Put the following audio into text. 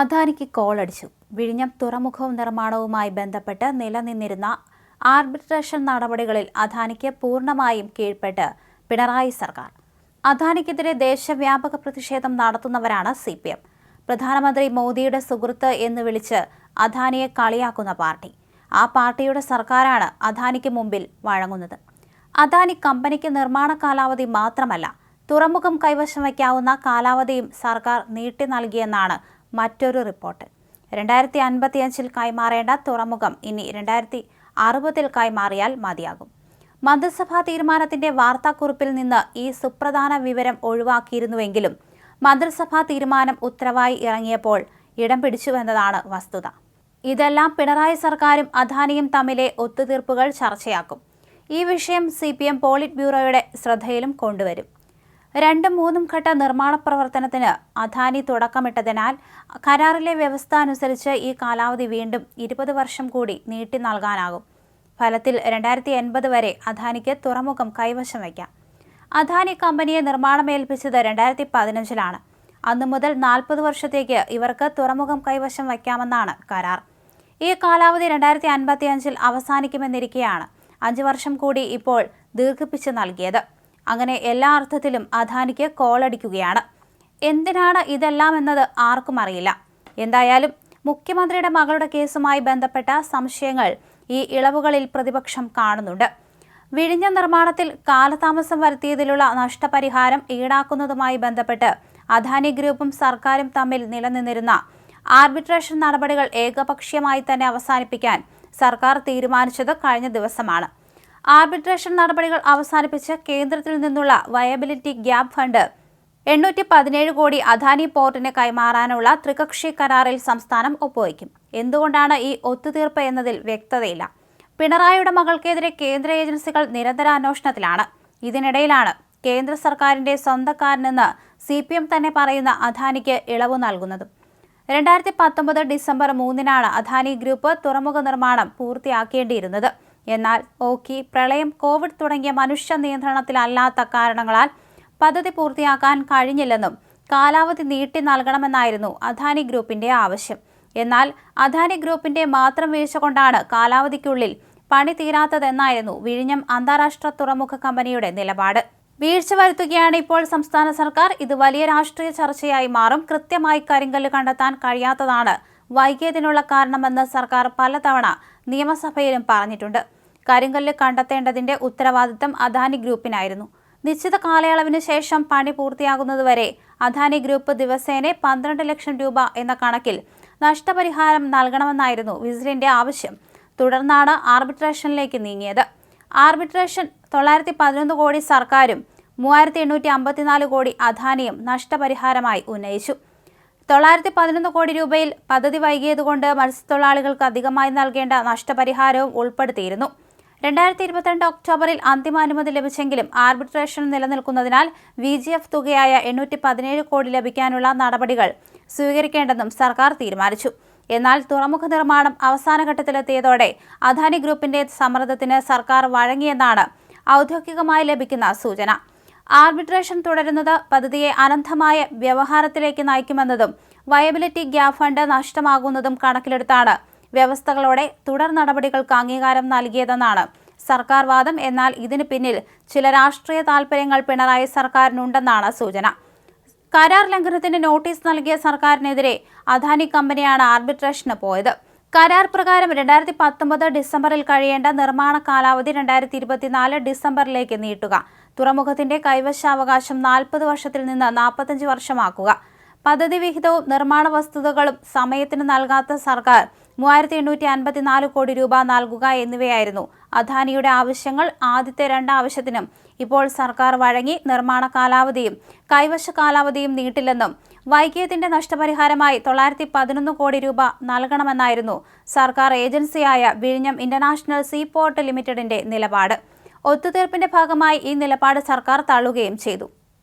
അദാനിക്ക് കോളടിച്ചു. വിഴിഞ്ഞം തുറമുഖവും നിർമ്മാണവുമായി ബന്ധപ്പെട്ട് നിലനിന്നിരുന്ന ആർബിട്രേഷൻ നടപടികളിൽ അദാനിക്ക് പൂർണമായും കീഴ്പ്പെട്ട് പിണറായി സർക്കാർ. അദാനിക്കെതിരെ ദേശവ്യാപക പ്രതിഷേധം നടത്തുന്നവരാണ് സി പി എം പ്രധാനമന്ത്രി മോദിയുടെ സുഹൃത്ത് എന്ന് വിളിച്ച് അദാനിയെ കളിയാക്കുന്ന പാർട്ടി. ആ പാർട്ടിയുടെ സർക്കാരാണ് അദാനിക്ക് മുമ്പിൽ വഴങ്ങുന്നത്. അദാനി കമ്പനിക്ക് നിർമ്മാണ കാലാവധി മാത്രമല്ല തുറമുഖം കൈവശം വയ്ക്കാവുന്ന കാലാവധിയും സർക്കാർ നീട്ടി നൽകിയെന്നാണ് മറ്റൊരു റിപ്പോർട്ട്. രണ്ടായിരത്തി അൻപത്തിയഞ്ചിൽ കൈമാറേണ്ട തുറമുഖം ഇനി രണ്ടായിരത്തി അറുപതിൽ കൈമാറിയാൽ മതിയാകും. മന്ത്രിസഭാ തീരുമാനത്തിന്റെ വാർത്താക്കുറിപ്പിൽ നിന്ന് ഈ സുപ്രധാന വിവരം ഒഴിവാക്കിയിരുന്നുവെങ്കിലും മന്ത്രിസഭാ തീരുമാനം ഉത്തരവായി ഇറങ്ങിയപ്പോൾ ഇടം പിടിച്ചുവെന്നതാണ് വസ്തുത. ഇതെല്ലാം പിണറായി സർക്കാരും അദാനിയും തമ്മിലെ ഒത്തുതീർപ്പുകൾ ചർച്ചയാക്കും. ഈ വിഷയം സി പി എം പോളിറ്റ് ബ്യൂറോയുടെ ശ്രദ്ധയിലും കൊണ്ടുവരും. രണ്ടും മൂന്നും ഘട്ട നിർമ്മാണ പ്രവർത്തനത്തിന് അദാനി തുടക്കമിട്ടതിനാൽ കരാറിലെ വ്യവസ്ഥ അനുസരിച്ച് ഈ കാലാവധി വീണ്ടും ഇരുപത് വർഷം കൂടി നീട്ടി നൽകാനാകും. ഫലത്തിൽ രണ്ടായിരത്തി എൺപത് വരെ അദാനിക്ക് തുറമുഖം കൈവശം വയ്ക്കാം. അദാനി കമ്പനിയെ നിർമ്മാണമേൽപ്പിച്ചത് രണ്ടായിരത്തി പതിനഞ്ചിലാണ്. അന്നു മുതൽ നാൽപ്പത് വർഷത്തേക്ക് ഇവർക്ക് തുറമുഖം കൈവശം വയ്ക്കാമെന്നാണ് കരാർ. ഈ കാലാവധി രണ്ടായിരത്തി അൻപത്തി അഞ്ചിൽ അവസാനിക്കുമെന്നിരിക്കെയാണ് അഞ്ച് വർഷം കൂടി ഇപ്പോൾ ദീർഘിപ്പിച്ച് നൽകിയത്. അങ്ങനെ എല്ലാ അർത്ഥത്തിലും അദാനിക്ക് കോളടിക്കുകയാണ് എന്തിനാണ് ഇതെല്ലാം എന്നത് ആർക്കും അറിയില്ല. എന്തായാലും മുഖ്യമന്ത്രിയുടെ മകളുടെ കേസുമായി ബന്ധപ്പെട്ട സംശയങ്ങൾ ഈ ഇളവുകളിൽ പ്രതിപക്ഷം കാണുന്നുണ്ട്. വിഴിഞ്ഞ നിർമ്മാണത്തിൽ കാലതാമസം വരുത്തിയതിലുള്ള നഷ്ടപരിഹാരം ഈടാക്കുന്നതുമായി ബന്ധപ്പെട്ട് അദാനി ഗ്രൂപ്പും സർക്കാരും തമ്മിൽ നിലനിന്നിരുന്ന ആർബിട്രേഷൻ നടപടികൾ ഏകപക്ഷീയമായി തന്നെ അവസാനിപ്പിക്കാൻ സർക്കാർ തീരുമാനിച്ചത് കഴിഞ്ഞ ദിവസമാണ്. ആർബിട്രേഷൻ നടപടികൾ അവസാനിപ്പിച്ച് കേന്ദ്രത്തിൽ നിന്നുള്ള വയബിലിറ്റി ഗ്യാപ് ഫണ്ട്. എണ്ണൂറ്റി പതിനേഴ് കോടി അദാനി പോർട്ടിന് കൈമാറാനുള്ള ത്രികക്ഷി കരാറിൽ സംസ്ഥാനം ഒപ്പുവയ്ക്കും. എന്തുകൊണ്ടാണ് ഈ ഒത്തുതീർപ്പ് എന്നതിൽ വ്യക്തതയില്ല. പിണറായിയുടെ മകൾക്കെതിരെ കേന്ദ്ര ഏജൻസികൾ നിരന്തര അന്വേഷണത്തിലാണ് ഇതിനിടയിലാണ് കേന്ദ്ര സർക്കാരിന്റെ സ്വന്തക്കാരനെന്ന് സി പി എം തന്നെ പറയുന്ന അദാനിക്ക് ഇളവ് നൽകുന്നത്. രണ്ടായിരത്തി പത്തൊമ്പത് ഡിസംബർ മൂന്നിനാണ് അദാനി ഗ്രൂപ്പ് തുറമുഖ നിർമ്മാണം പൂർത്തിയാക്കേണ്ടിയിരുന്നത്. എന്നാൽ ഓക്കി പ്രളയം കോവിഡ് തുടങ്ങിയ മനുഷ്യ നിയന്ത്രണത്തിലല്ലാത്ത കാരണങ്ങളാൽ പദ്ധതി പൂർത്തിയാക്കാൻ കഴിഞ്ഞില്ലെന്നും കാലാവധി നീട്ടി നൽകണമെന്നായിരുന്നു അദാനി ഗ്രൂപ്പിന്റെ ആവശ്യം. എന്നാൽ അദാനി ഗ്രൂപ്പിന്റെ മാത്രം വീഴ്ച കൊണ്ടാണ് കാലാവധിക്കുള്ളിൽ പണി തീരാത്തതെന്നായിരുന്നു വിഴിഞ്ഞം അന്താരാഷ്ട്ര തുറമുഖ കമ്പനിയുടെ നിലപാട്. വീഴ്ച വരുത്തുകയാണ് ഇപ്പോൾ സംസ്ഥാന സർക്കാർ. ഇത് വലിയ രാഷ്ട്രീയ ചർച്ചയായി മാറും. കൃത്യമായി കരിങ്കല്ല് കണ്ടെത്താൻ കഴിയാത്തതാണ് വൈകിയതിനുള്ള കാരണമെന്ന് സർക്കാർ പലതവണ നിയമസഭയിലും പറഞ്ഞിട്ടുണ്ട്. കരിങ്കല്ല് കണ്ടെത്തേണ്ടതിന്റെ ഉത്തരവാദിത്തം അദാനി ഗ്രൂപ്പിനായിരുന്നു. നിശ്ചിത കാലയളവിന് ശേഷം പണി പൂർത്തിയാകുന്നതുവരെ അദാനി ഗ്രൂപ്പ് ദിവസേന പന്ത്രണ്ട് ലക്ഷം രൂപ എന്ന കണക്കിൽ നഷ്ടപരിഹാരം നൽകണമെന്നായിരുന്നു വിസിലിന്റെ ആവശ്യം. തുടർന്നാണ് ആർബിട്രേഷനിലേക്ക് നീങ്ങിയത്. ആർബിട്രേഷൻ തൊള്ളായിരത്തി പതിനൊന്ന് കോടി സർക്കാരും മൂവായിരത്തി എണ്ണൂറ്റി അമ്പത്തിനാല് കോടി അദാനിയും നഷ്ടപരിഹാരമായി ഉന്നയിച്ചു. തൊള്ളായിരത്തി പതിനൊന്ന് കോടി രൂപയിൽ പദ്ധതി വൈകിയതുകൊണ്ട് മത്സ്യത്തൊഴിലാളികൾക്ക് അധികമായി നൽകേണ്ട നഷ്ടപരിഹാരവും ഉൾപ്പെടുത്തിയിരുന്നു. രണ്ടായിരത്തി ഇരുപത്തിരണ്ട് ഒക്ടോബറിൽ അന്തിമാനുമതി ലഭിച്ചെങ്കിലും ആർബിട്രേഷൻ നിലനിൽക്കുന്നതിനാൽ വി ജി എഫ് തുകയായ എണ്ണൂറ്റി പതിനേഴ് കോടി ലഭിക്കാനുള്ള നടപടികൾ സ്വീകരിക്കേണ്ടെന്നും സർക്കാർ തീരുമാനിച്ചു. എന്നാൽ തുറമുഖ നിർമ്മാണം അവസാന ഘട്ടത്തിലെത്തിയതോടെ അദാനി ഗ്രൂപ്പിന്റെ സമ്മർദ്ദത്തിന് സർക്കാർ വഴങ്ങിയെന്നാണ് ഔദ്യോഗികമായി ലഭിക്കുന്ന സൂചന. ആർബിട്രേഷൻ തുടരുന്നത് പദ്ധതിയെ അനന്തമായ വ്യവഹാരത്തിലേക്ക് നയിക്കുമെന്നതും വയബിലിറ്റി ഗ്യാപ് ഫണ്ട് നഷ്ടമാകുന്നതും കണക്കിലെടുത്താണ് വ്യവസ്ഥകളോടെ തുടർ നടപടികൾക്ക് അംഗീകാരം നൽകിയതെന്നാണ് സർക്കാർ വാദം. എന്നാൽ ഇതിന് പിന്നിൽ ചില രാഷ്ട്രീയ താൽപര്യങ്ങൾ പിണറായി സർക്കാരിനുണ്ടെന്നാണ് സൂചന. കരാർ ലംഘനത്തിന് നോട്ടീസ് നൽകിയ സർക്കാരിനെതിരെ അദാനി കമ്പനിയാണ് ആർബിട്രേഷന് പോയത്. കരാർ പ്രകാരം രണ്ടായിരത്തി പത്തൊമ്പത് ഡിസംബറിൽ കഴിയേണ്ട നിർമ്മാണ കാലാവധി രണ്ടായിരത്തി ഇരുപത്തിനാല് ഡിസംബറിലേക്ക് നീട്ടുക. തുറമുഖത്തിന്റെ കൈവശാവകാശം നാൽപ്പത് വർഷത്തിൽ നിന്ന് നാൽപ്പത്തഞ്ച് വർഷമാക്കുക. പദ്ധതി വിഹിതവും നിർമ്മാണ വസ്തുതകളും സമയത്തിന് നൽകാത്ത സർക്കാർ മൂവായിരത്തി എണ്ണൂറ്റി അൻപത്തിനാല് കോടി രൂപ നൽകുക എന്നിവയായിരുന്നു. അദാനിയുടെ ആവശ്യങ്ങൾ ആദ്യത്തെ രണ്ട് ആവശ്യത്തിനും ഇപ്പോൾ സർക്കാർ വഴങ്ങി നിർമ്മാണ കാലാവധിയും കൈവശ കാലാവധിയും നീട്ടില്ലെന്നും വൈകിയതിന്റെ നഷ്ടപരിഹാരമായി തൊള്ളായിരത്തി പതിനൊന്ന് കോടി രൂപ നൽകണമെന്നായിരുന്നു സർക്കാർ ഏജൻസിയായ വിഴിഞ്ഞം ഇന്റർനാഷണൽ സീപോർട്ട് ലിമിറ്റഡിന്റെ നിലപാട്. ഒത്തുതീർപ്പിന്റെ ഭാഗമായി ഈ നിലപാട് സർക്കാർ തള്ളുകയും ചെയ്തു.